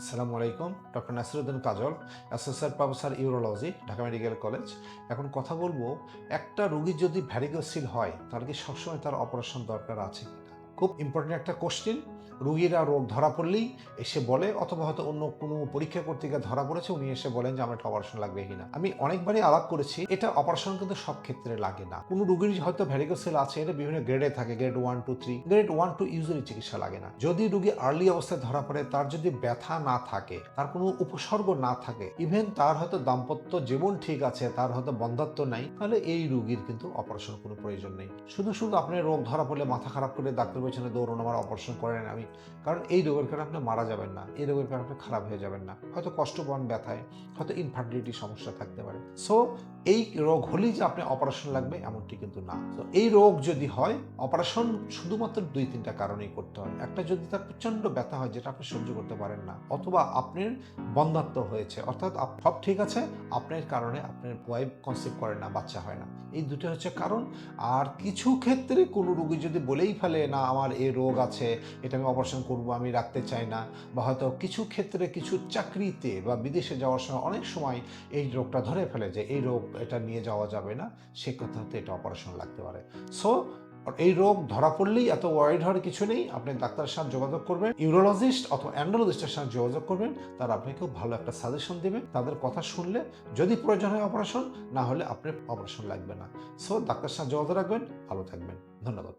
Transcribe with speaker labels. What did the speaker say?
Speaker 1: আসসালামু আলাইকুম, doctor Nasiruddin Kajal, associate professor urology, Dhaka medical college. এখন কথা বলব, একটা রুগীর যদি ভ্যারিগোসিল হয়, তাহলে কি সবসময় তার অপারেশন দরকার আছে কিনা? খুব ইম্পর্টেন্ট একটা কোশ্চেন রুগীরা রোগ ধরা পড়লেই এসে বলে, অথবা হয়তো অন্য কোনো পরীক্ষা করতে গিয়ে ধরা পড়েছে, উনি এসে বলেন যে, আমার একটা অপারেশন লাগবে কিনা? আমি অনেকবারই আলাপ করেছি, এটা অপারেশন কিন্তু সব ক্ষেত্রে লাগে না। কোনো রুগীর হয়তো ভ্যারিগোসেল আছে, এটা বিভিন্ন গ্রেডে থাকে grade one two three grade one two usually চিকিৎসা লাগে না। যদি রুগী আর্লি অবস্থায় ধরা পড়ে, তার যদি ব্যথা না থাকে, তার কোনো উপসর্গ না থাকে ইভেন তার হয়তো দাম্পত্য জীবন ঠিক আছে, তার হয়তো বন্ধাত্ব নাই, তাহলে এই রুগীর কিন্তু অপারেশন কোনো প্রয়োজন নেই। শুধু শুধু আপনি রোগ ধরা পড়লে মাথা খারাপ করে ডাক্তার পেছনে দৌড়ুন, আমার অপারেশন করেন আমি। কারণ এই রোগের কারণে আপনি মারা যাবেন না। এই রোগের কারণে আপনি খারাপ হয়ে যাবেন না। হয়তো কষ্ট ব্যথায়, হয়তো ইনফার্টিলিটি সমস্যা থাকতে পারে। সো এই রোগ হলেই যে আপনি অপারেশন লাগবে, এমনটি কিন্তু না। তো এই রোগ যদি হয় অপারেশন শুধুমাত্র দুই, তিনটা কারণেই করতে হয়। একটা যদি তার প্রচণ্ড ব্যথা হয়, যেটা আপনি সহ্য করতে পারেন না, অথবা আপনার বন্ধাত্ম হয়েছে, অর্থাৎ সব ঠিক আছে, আপনার কারণে আপনার ওয়াইফ কনসেপ্ট করে না, বাচ্চা হয় না। এই দুটো হচ্ছে কারণ। আর কিছু ক্ষেত্রে কোনো রোগী যদি বলেই ফেলে, না আমার এই রোগ আছে, এটা আমি অপারেশন করব, আমি রাখতে চাই না। বা হয়তো কিছু ক্ষেত্রে কিছু চাকরিতে বা বিদেশে যাওয়ার সময় অনেক সময় এই রোগটা ধরে ফেলে যে এই রোগ এটা নিয়ে যাওয়া যাবে না, সে কথাতে এটা অপারেশন লাগতে পারে। সো এই রোগ ধরা পড়লেই এত ওয়ারিড হওয়ার কিছু নেই, আপনি ডাক্তারের সাথে যোগাযোগ করবেন ইউরোলজিস্ট অথবা অ্যান্ডোলজিস্টের সাথে যোগাযোগ করবেন, তারা আপনাকে ভালো একটা সাজেশন দেবে, তাদের কথা শুনলে যদি প্রয়োজন হয় অপারেশন না হলে আপনার অপারেশন লাগবে না। সো ডাক্তারের সাথে যোগাযোগ রাখবেন, ভালো থাকবেন, ধন্যবাদ।